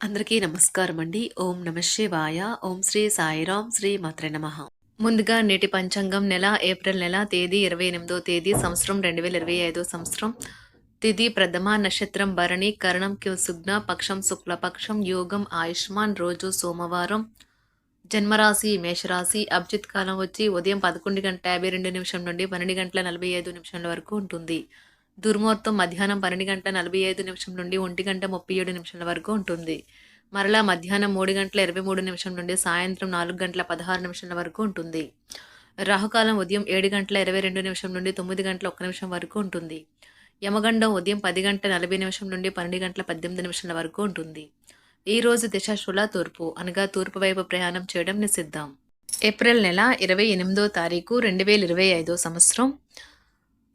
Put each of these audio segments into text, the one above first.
అందరికీ నమస్కారం అండి ఓం నమ శివాయ. ఓం శ్రీ సాయిరాం శ్రీ మాత్ర నమ. ముందుగా నేటి పంచాంగం నెల ఏప్రిల్ నెల తేదీ ఇరవై ఎనిమిదో తేదీ సంవత్సరం రెండు వేల ఇరవై ఐదో సంవత్సరం. తిథి ప్రథమ నక్షత్రం భరణి కరణం సుగ్న పక్షం శుక్లపక్షం యోగం ఆయుష్మాన్ రోజు సోమవారం. జన్మరాశి మేషరాశి అభిజిత్ కాలం వచ్చి ఉదయం పదకొండు గంట యాభై రెండు నిమిషం నుండి పన్నెండు గంటల నలభై ఐదు నిమిషాల వరకు ఉంటుంది. దుర్ముహూర్తం మధ్యాహ్నం పన్నెండు గంటల నలభై ఐదు నిమిషం నుండి ఒంటి గంట ముప్పై ఏడు నిమిషాల వరకు ఉంటుంది. మరలా మధ్యాహ్నం మూడు గంటల ఇరవై మూడు నిమిషం నుండి సాయంత్రం నాలుగు గంటల పదహారు నిమిషాల వరకు ఉంటుంది. రాహుకాలం ఉదయం ఏడు గంటల ఇరవై రెండు నిమిషం నుండి తొమ్మిది గంటల ఒక్క నిమిషం వరకు ఉంటుంది. యమగండం ఉదయం పది గంటల నలభై నిమిషం నుండి పన్నెండు గంటల పద్దెనిమిది నిమిషాల వరకు ఉంటుంది. ఈ రోజు దిశాశుల తూర్పు అనగా తూర్పు వైపు ప్రయాణం చేయడం నిషిద్దాం ఏప్రిల్ నెల ఇరవై ఎనిమిదో తారీఖు రెండు వేల ఇరవై ఐదో సంవత్సరం.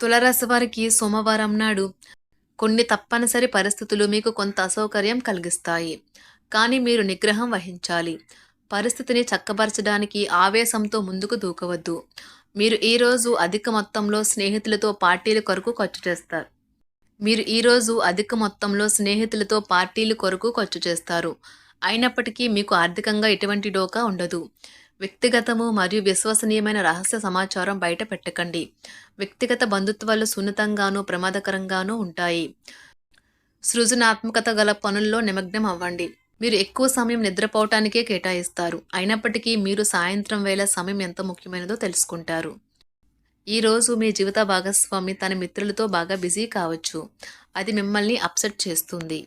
తులరాశి వారికి సోమవారం నాడు కొన్ని తప్పనిసరి పరిస్థితులు మీకు కొంత అసౌకర్యం కలిగిస్తాయి. కానీ మీరు నిగ్రహం వహించాలి. పరిస్థితిని చక్కబరచడానికి ఆవేశంతో ముందుకు దూకవద్దు. మీరు ఈరోజు అధిక మొత్తంలో స్నేహితులతో పార్టీల కొరకు ఖర్చు చేస్తారు. మీరు ఈరోజు అధిక మొత్తంలో స్నేహితులతో పార్టీల కొరకు ఖర్చు చేస్తారు. అయినప్పటికీ మీకు ఆర్థికంగా ఎటువంటి డోకా ఉండదు. వ్యక్తిగతము మరియు విశ్వసనీయమైన రహస్య సమాచారం బయట పెట్టకండి. వ్యక్తిగత బంధుత్వాలు సున్నితంగానూ ప్రమాదకరంగానూ ఉంటాయి. సృజనాత్మకత గల పనుల్లో నిమగ్నం అవ్వండి. మీరు ఎక్కువ సమయం నిద్రపోవటానికే కేటాయిస్తారు. అయినప్పటికీ మీరు సాయంత్రం వేళ సమయం ఎంత ముఖ్యమైనదో తెలుసుకుంటారు. ఈరోజు మీ జీవిత భాగస్వామి తన మిత్రులతో బాగా బిజీ కావచ్చు. అది మిమ్మల్ని అప్సెట్ చేస్తుంది.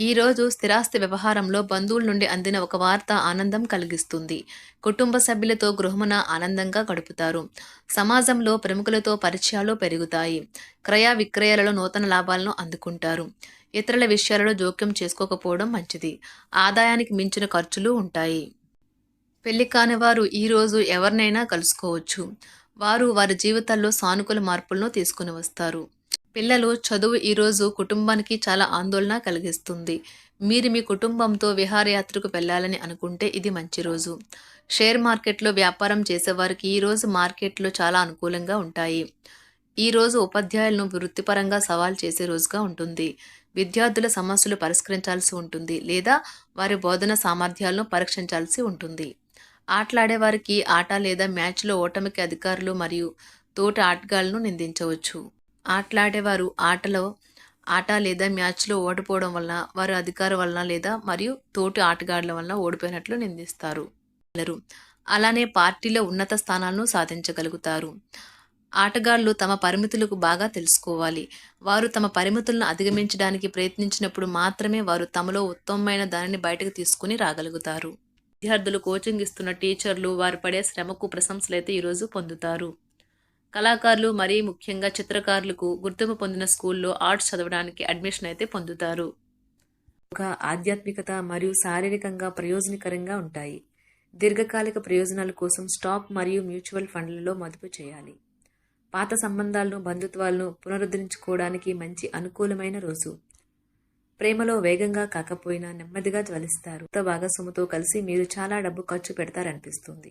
ఈరోజు స్థిరాస్తి వ్యవహారంలో బంధువుల నుండి అందిన ఒక వార్త ఆనందం కలిగిస్తుంది. కుటుంబ సభ్యులతో గృహమున ఆనందంగా గడుపుతారు. సమాజంలో ప్రముఖులతో పరిచయాలు పెరుగుతాయి. క్రయ విక్రయాలలో నూతన లాభాలను అందుకుంటారు. ఇతరుల విషయాలలో జోక్యం చేసుకోకపోవడం మంచిది. ఆదాయానికి మించిన ఖర్చులు ఉంటాయి. పెళ్ళి కాని వారు ఈరోజు ఎవరినైనా కలుసుకోవచ్చు. వారు వారి జీవితాల్లో సానుకూల మార్పులను తీసుకుని వస్తారు. పిల్లలు చదువు ఈరోజు కుటుంబానికి చాలా ఆందోళన కలిగిస్తుంది. మీరు మీ కుటుంబంతో విహారయాత్రకు వెళ్ళాలని అనుకుంటే ఇది మంచి రోజు. షేర్ మార్కెట్లో వ్యాపారం చేసేవారికి ఈరోజు మార్కెట్లో చాలా అనుకూలంగా ఉంటాయి. ఈరోజు ఉపాధ్యాయులను వృత్తిపరంగా సవాల్ చేసే రోజుగా ఉంటుంది. విద్యార్థుల సమస్యలు పరిష్కరించాల్సి ఉంటుంది లేదా వారి బోధన సామర్థ్యాలను పరీక్షించాల్సి ఉంటుంది. ఆటలాడేవారికి ఆట లేదా మ్యాచ్లో ఓటమికి అధికారులు మరియు తోటి ఆటగాళ్ళను నిందించవచ్చు. ఆటలాడేవారు. ఆటలో ఆట లేదా మ్యాచ్లో ఓడిపోవడం వలన వారి అధికారం వలన లేదా మరియు తోటి ఆటగాళ్ళ వలన ఓడిపోయినట్లు నిందిస్తారు. అలానే పార్టీలో ఉన్నత స్థానాలను సాధించగలుగుతారు. ఆటగాళ్ళు తమ పరిమితులకు బాగా తెలుసుకోవాలి. వారు తమ పరిమితులను అధిగమించడానికి ప్రయత్నించినప్పుడు మాత్రమే వారు తమలో ఉత్తమమైన దానిని బయటకు తీసుకుని రాగలుగుతారు. విద్యార్థులు కోచింగ్ ఇస్తున్న టీచర్లు వారు పడే శ్రమకు ప్రశంసలైతే ఈరోజు పొందుతారు. కళాకారులు మరీ ముఖ్యంగా చిత్రకారులకు గుర్తింపు పొందిన స్కూల్లో ఆర్ట్స్ చదవడానికి అడ్మిషన్ అయితే పొందుతారు. ఒక ఆధ్యాత్మికత మరియు శారీరకంగా ప్రయోజనకరంగా ఉంటాయి. దీర్ఘకాలిక ప్రయోజనాల కోసం స్టాక్ మరియు మ్యూచువల్ ఫండ్లలో మదుపు చేయాలి. పాత సంబంధాలను బంధుత్వాలను పునరుద్ధరించుకోవడానికి మంచి అనుకూలమైన రోజు. ప్రేమలో వేగంగా కాకపోయినా నెమ్మదిగా జ్వలిస్తారు. కొత్త భాగస్వామితో కలిసి మీరు చాలా డబ్బు ఖర్చు పెడతారనిపిస్తుంది.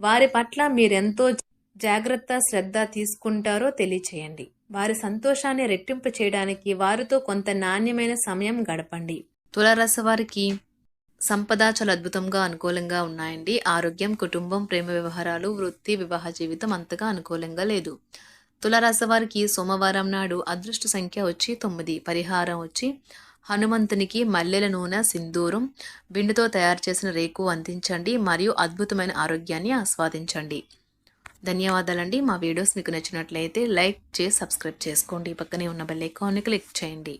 వారి పట్ల మీరెంతో జాగ్రత్త శ్రద్ధ తీసుకుంటారో తెలియచేయండి. వారి సంతోషాన్ని రెట్టింపు చేయడానికి వారితో కొంత నాణ్యమైన సమయం గడపండి. తులారాశి వారికి సంపద చాలా అద్భుతంగా అనుకూలంగా ఉన్నాయండి. ఆరోగ్యం కుటుంబం ప్రేమ వ్యవహారాలు వృత్తి వివాహ జీవితం అంతగా అనుకూలంగా లేదు. తులారాశి వారికి సోమవారం నాడు అదృష్ట సంఖ్య వచ్చి తొమ్మిది పరిహారం వచ్చి హనుమంతునికి మల్లెల నూనె సింధూరం బిండుతో తయారు చేసిన రేకు అందించండి మరియు అద్భుతమైన ఆరోగ్యాన్ని ఆస్వాదించండి. ధన్యవాదాలండి. మా వీడియోస్ మీకు నచ్చినట్లయితే లైక్ చేసి సబ్స్క్రైబ్ చేసుకోండి. పక్కనే ఉన్న బెల్ ఐకాన్ని క్లిక్ చేయండి.